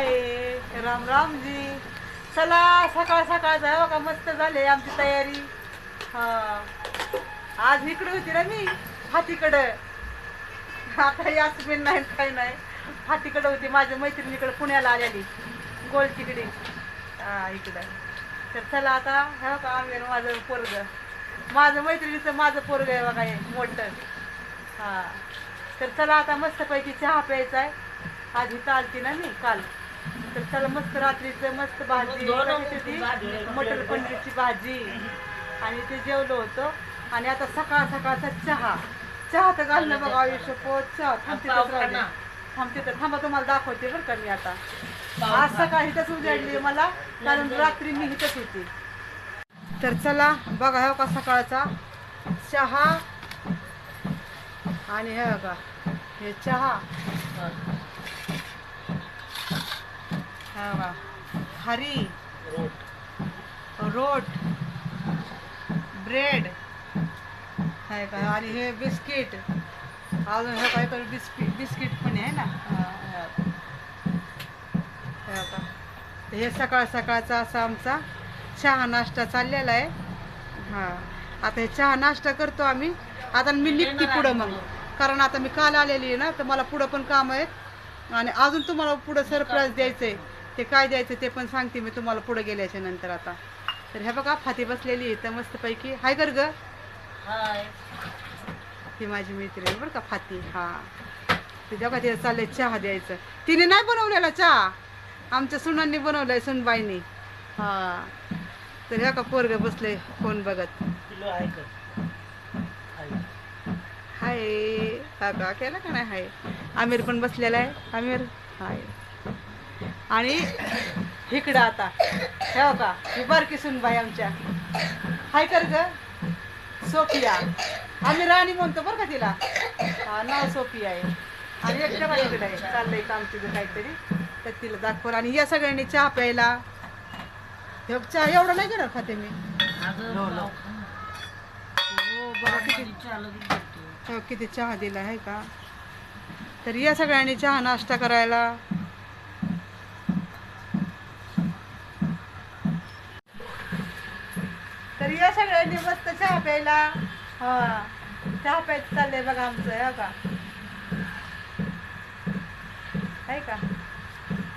आहे. राम रामजी चला सकाळ सकाळ जाऊ हो का? मस्त झाले आमची तयारी. हा. आज इकडे होती ना मी हातीकडं. आता यासमीन नाही काही नाही. हातीकडं होती माझ्या मैत्रिणीकडे पुण्याला आलेली. गोल तिकडे. हा इकडं. तर चला आता हा का? आम्ही माझं पोरग. माझं मैत्रिणीचं माझं पोरग आहे बघा हे मोठं. हां. तर चला आता मस्तपैकी चहा प्यायचा आहे. आज चालते ना मी काल. तर चला मस्त रात्रीचं मस्त भाजी. कशाची ती? मटर पनीरची भाजी. आणि ते जेवलो होतो. आणि आता सकाळ सकाळचा चहा. चहा तर घालणं बघा आयुष्य पोट. चहा थांबते थांबते तर थांबा तुम्हाला दाखवते बरं का मी आता. आज सकाळी इथंच उजाडली मला कारण रात्री मी इथंच होती. तर चला बघा हो का सकाळचा चहा. आणि हे बघा हे चहा. हे बघा खारी रोट. ब्रेड. आहे का? आणि हे बिस्किट. अजून हे काय तर बिस्किट बिस्किट पण आहे ना? हा, हे. सकाळ सकाळचा असा आमचा चहा नाश्ता चाललेला आहे. हां. आता हे चहा नाश्ता करतो आम्ही. आता मी निघते पुढं मग. कारण आता मी काल आलेली आहे ना तर मला पुढं पण काम आहेत. आणि अजून तुम्हाला पुढं सरप्राईज द्यायचं आहे ते काय द्यायचं ते पण सांगते मी तुम्हाला पुढं गेल्याच्यानंतर आता. तर हे बघा फाती बसलेली आहे तर मस्तपैकी. हाय कर ग ती माझी मैत्रीण बरं का फाती. हा. ते जेव्हा तिला चाललंय चहा द्यायचं. तिने नाही बनवलेला चहा. आमच्या सुनांनी बनवलाय सुनबाईनी. हा. तर ह्या का पोरग बसले फोन बघत. हाय. हा का केला का नाही हाय? आमिर पण बसलेला आहे. आमिर हाय. आणि इकडं आता. हे का ही बारकी सुनबाई आमच्या. हाय कर ग. सोफिया. आम्ही राणी म्हणतो बरं का तिला. हा नाव सोफिया आहे. आणि एकट्या बाईकडे आहे. चाललंय काम तिचं काहीतरी. तर तिला दाखवलं आणि या सगळ्यांनी चहा प्यायला. हे चहा एवढं नाही घेणार खाते मी. हो हो, किती चहा दिला आहे का? तर या सगळ्यांनी चहा नाश्ता करायला. तर या सगळ्यांनी मस्त चहा प्यायला हा चहा प्यायचं चाललंय बघा आमचं हे का आहे का?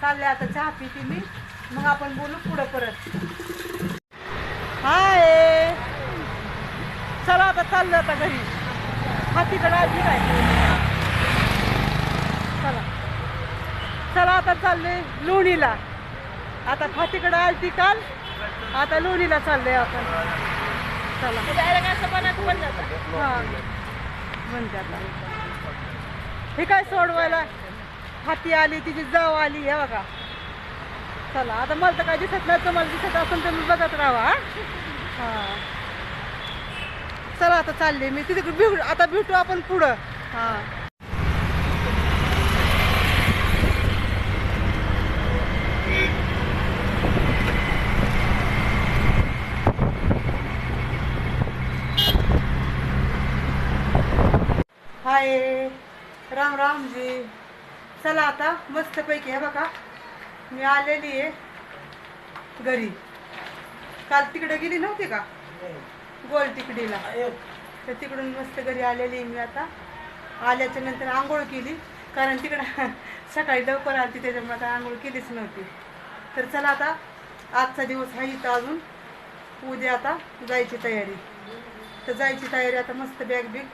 चाललंय आता चहा पिते मी मग आपण बोलू पुढं परत. हाय! चला आता चाललं आता घरी. हातीकडे आधी काय चला. चला आता चालले लोणीला. आता फातीकडं आलती काल. आता लोणीला चाललोय आपण. चला. हा. आता. हे काय सोडवायला? हाती आली तिची जाव आली हे बघा. चला आता मला तर काय दिसत नाही तुम्हाला दिसत असेल तर मी बघत राहा हा? चला आता चालले मी. तिथे भेटू आता भेटू आपण पुढं. हा. हाय. राम रामजी चला आता मस्तपैकी आहे बघा. मी आलेली आहे घरी. काल तिकडे गेली नव्हती का? गोल तिकडीला. तर तिकडून मस्त घरी आलेली आहे मी आता. आल्याच्यानंतर आंघोळ केली. कारण तिकडं सकाळी लवकर आली त्याच्यामुळे आता आंघोळ केलीच नव्हती. तर चला आता आजचा दिवस हा इथं अजून. उद्या आता जायची तयारी. तर जायची तयारी आता मस्त बॅग बिग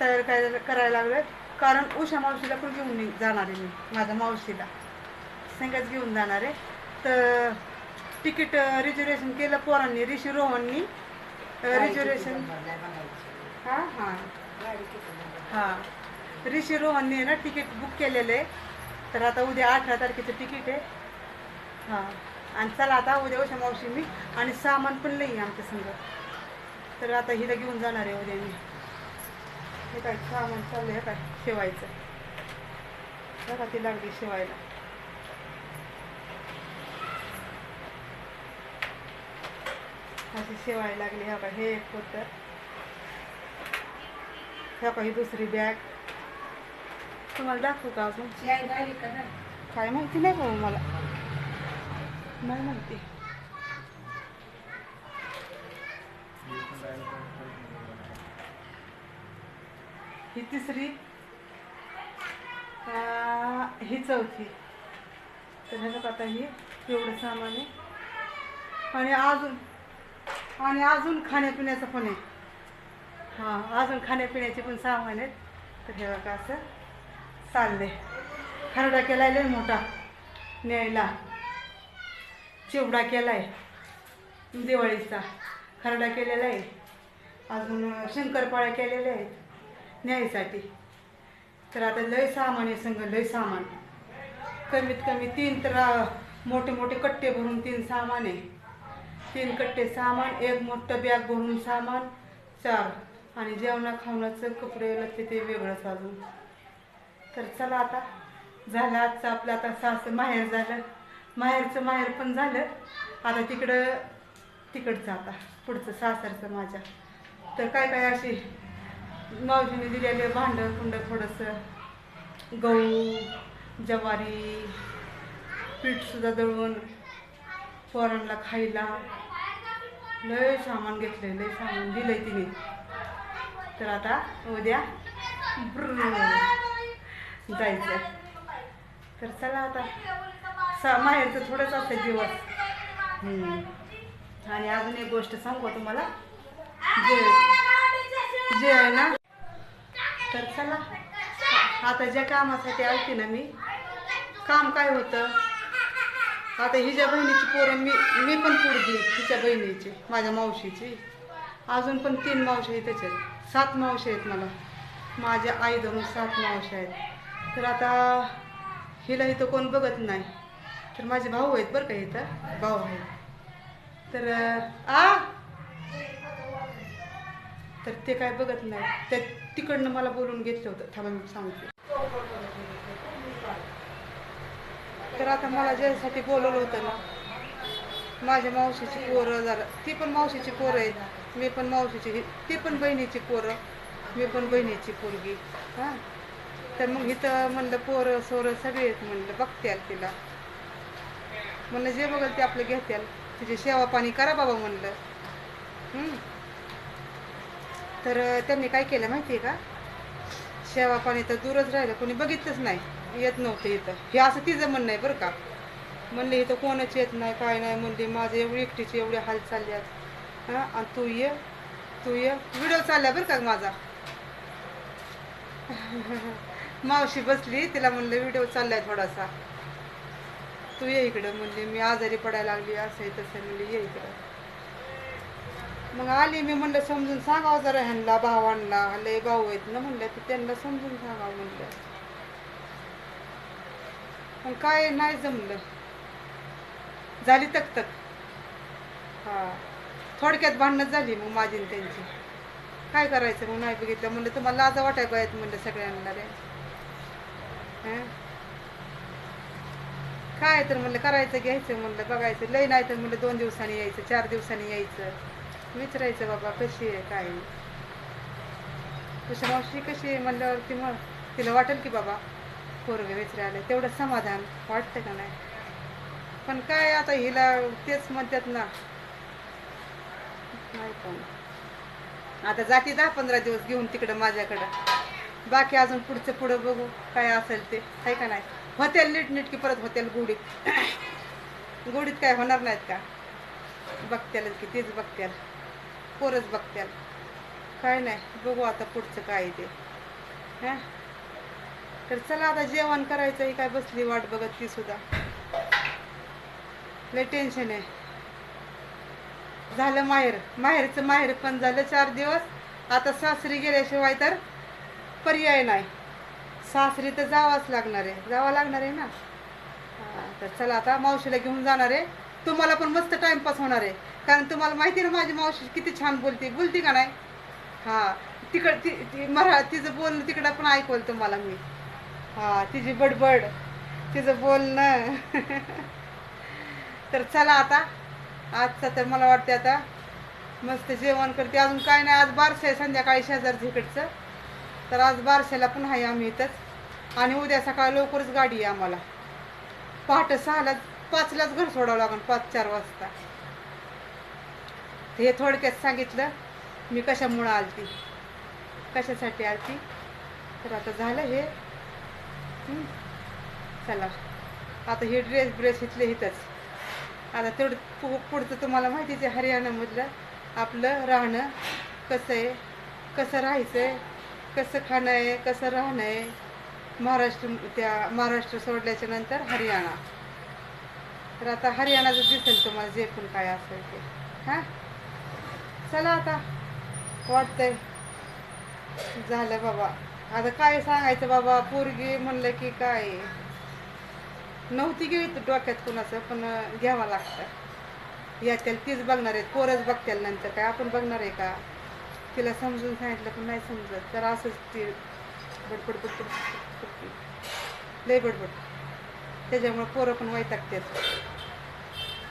तयार करायला करायला लागलं कारण उषा मावशीला पण घेऊन जाणार आहे मी. माझ्या मावशीला. संगच घेऊन जाणार आहे. तर तिकीट रिझर्वेशन केलं पोरांनी ऋषी रोहननी. रिझर्वेशन हां हां. हां. ऋषी रोहनने ना तिकीट बुक केलेलं आहे. तर आता उद्या अठरा तारखेचं तिकीट आहे. हां. आणि चला आता उद्या उषा मावशी मी आणि सामान पण लई आहे आमच्या संग. तर आता हिला घेऊन जाणार आहे उद्या मी. हे काय सामान चाललं हे काय शिवायचं. बघा ती लागली शिवायला. अशी शिवायला लागली हा का हे एक होतं ह्या का ही दुसरी बॅग तुम्हाला दाखवू का अजून? काय माहिती नाही का मला. नाही म्हणते ही तिसरी. ही चौथी. तर हे आता ही एवढं सामान आहे. आणि अजून आणि अजून खाण्यापिण्याचं पण आहे. हां अजून खाण्यापिण्याचे पण सामान आहेत. तर हे बघा असं आहे खरडा केला लय मोठा. न्यायला. चिवडा केला आहे दिवाळीचा. खरडा केलेला आहे. अजून शंकरपाळ्या केलेल्या आहेत. न्यायसाठी. तर आता लय सामान आहे संघ लय सामान. कमीत कमी तीन तर मोठे मोठे कट्टे भरून तीन सामान आहे. तीन कट्टे सामान एक मोठं बॅग भरून सामान चार. आणि जेवणा खावण्याचं कपडे लागते ते वेगळंच अजून. तर चला आता झालं आजचं आपलं आता सासं माहेर झालं. माहेरचं माहेर पण झालं. आता तिकडं तिकडचं आता पुढचं सासरचं माझ्या. तर काय काय अशी मावजीने दिलेले भांडं कुंड थोडंसं गहू ज्वारी पीठसुद्धा दळून पोरांना खायला लय सामान घेतलंय लय सामान दिलंय तिने. तर आता उद्या जायचं तर चला आता सा माहेरचं थोडंच असतं दिवस. आणि अजून एक गोष्ट सांगू तुम्हाला? जे जे आहे ना तर चला. आता ज्या कामासाठी आलती ना मी काम काय होतं? आता हिच्या बहिणीची पोरं मी मी पण पुढली हिच्या बहिणीची माझ्या मावशीची. अजून पण तीन मावशी आहेत त्याच्यात. सात मावशी आहेत मला. माझ्या आई दोन सात मावशी आहेत. तर आता हिला इथं कोण बघत नाही. तर माझे भाऊ आहेत बरं का इथं. भाऊ आहेत तर आ? तर ते काय बघत नाही. त्या तिकडनं मला बोलून घेतलं होतं. थांबा मी सांगते. तर आता मला ज्यासाठी बोलवलं होतं ना माझ्या मावशीची पोरं जरा ती पण मावशीची पोरं आहेत. मी पण मावशीची ती पण बहिणीची पोरं मी पण बहिणीची पोरगी. हां? तर मग इथं म्हणलं पोरं सोरं सगळे आहेत म्हणलं बघत्याल तिला. म्हणलं जे बघल ते आपलं घेत्याल. तिची सेवा पाणी करा बाबा म्हणलं. तर त्यांनी काय केलं माहिती आहे का? सेवा पाणी तर दूरच राहिलं कोणी बघितलंच नाही येत नव्हतं इथं. हे असं तिचं म्हणणं आहे बरं का. म्हणले इथं कोणाच येत नाही काय नाही. म्हणले माझे एवढी एकटीची एवढे हाल चालल्यात हां आणि तू ये तू ये. व्हिडिओ चालला बरं का माझा. मावशी बसली तिला म्हणलं व्हिडिओ चाललाय थोडासा. तू ये इकडं. म्हणले मी आजारी पडायला लागली असं तसं. म्हणले ये इकडं. मग आली मी म्हणलं समजून सांगावं जरा ह्यांना भावांना लय भाऊ आहेत ना म्हणलं तर त्यांना समजून सांगावं म्हणलं. पण काय नाही जमलं. झाली तक तक हा. थोडक्यात भांडणं झाली मग माझी आणि त्यांची. काय करायचं मग नाही बघितलं. म्हणलं तुम्हाला लाजा वाटाय पाहिजेत म्हणलं सगळ्यांना रे. हं? काय तर म्हणलं करायचं घ्यायचं म्हणलं बघायचं. लय नाही तर म्हणलं दोन दिवसांनी यायचं चार दिवसांनी यायचं. विचारायचं बाबा कशी आहे काय तुझ्या मावशी कशी आहे म्हणल्यावरती मग तिला वाटेल की बाबा पोरगे विचारायला तेवढं समाधान वाटतं का नाही? पण काय आता हिला तेच म्हणतात ना नाही पण. आता जाती दहा पंधरा दिवस घेऊन तिकडं माझ्याकडं. बाकी अजून पुढचं पुढं बघू काय असेल ते आहे का नाही? होतेल नीट नीट की परत होतेल गुढीत. गुढीत काय होणार नाहीत का? बघत्यालच की तेच बघत्याल. पोरच बघत्याल काय नाही बघू आता पुढचं काय आहे ते. हां? तर चला आता जेवण करायचं आहे काय बसली वाट बघत ती सुद्धा. लय टेन्शन आहे. झालं माहेर. माहेरचं माहेर पण झालं चार दिवस. आता सासरी गेल्याशिवाय तर पर्याय नाही. सासरी तर जावाच लागणार आहे. जावं लागणार आहे ना? तर चला आता मावशीला घेऊन जाणार आहे. तुम्हाला पण मस्त टाइमपास होणार आहे. कारण तुम्हाला माहिती आहे ना माझी मावशी किती छान बोलते. बोलते का नाही? हा. तिकड ती ती मरा तिचं बोलणं तिकडं पण ऐकवलं तुम्हाला मी. हा तिची बडबड तिचं बोलणं. तर चला आता. आजचा तर मला वाटते आता मस्त जेवण करते. अजून काय नाही आज बारसं आहे संध्याकाळी शेजारचं इकडचं. तर आज बारशाला पण आहे आम्ही इथंच. आणि उद्या सकाळी लवकरच गाडी आहे आम्हाला. पहाटे सहाला पाचलाच घर सोडावं लागेल पाच चार वाजता. हे थोडक्यात सांगितलं मी कशामुळं आलती? कशासाठी आलती? तर आता झालं हे. चला. आता हे ड्रेस ब्रेस इथले इथंच. आता तेवढं पु पुढचं तुम्हाला माहितीच आहे हरियाणामधलं आपलं राहणं कसं आहे कसं राहायचं आहे कसं खाणं आहे कसं राहणं आहे महाराष्ट्र त्या महाराष्ट्र सोडल्याच्या नंतर हरियाणा. तर आता हरियाणाचं दिसेल तुम्हाला जे पण काय असेल ते. हां? चला आता. वाटतंय. झालं बाबा. आता काय सांगायचं बाबा? पोरगी म्हणलं की काय? नव्हती घेत डोक्यात कुणाचं पण घ्यावं लागतं. याच्यात तीच बघणार आहेत. पोरच बघतील नंतर. काय आपण बघणार आहे का? तिला समजून सांगितलं पण नाही समजत. तर असंच ती बडबड बडबड. लय बडबड. त्याच्यामुळे पोरं पण वैतागतात.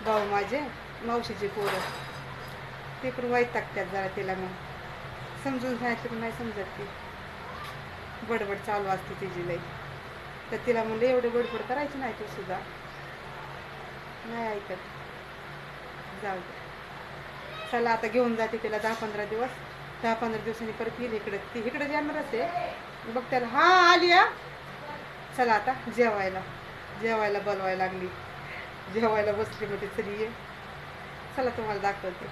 भाऊ माझे मावशीचे पोरं. ते वाईट टाकतात जरा तिला मग. समजून सांगितलं पण नाही समजत ती. बडबड चालू असते तिची लई. तर तिला म्हणलं एवढे बडबड करायची नाही तू सुद्धा. नाही ऐकत. जाऊ दे. चला आता घेऊन जाते तिला दहा पंधरा दिवस. दहा पंधरा दिवसांनी परत येईल इकडे. ती इकडे जाणारच आहे बघ त्याला. हा आली हा. चला आता जेवायला. जेवायला बोलवायला लागली. जेवायला बसली म्हणजे तरी ये. चला तुम्हाला दाखवते.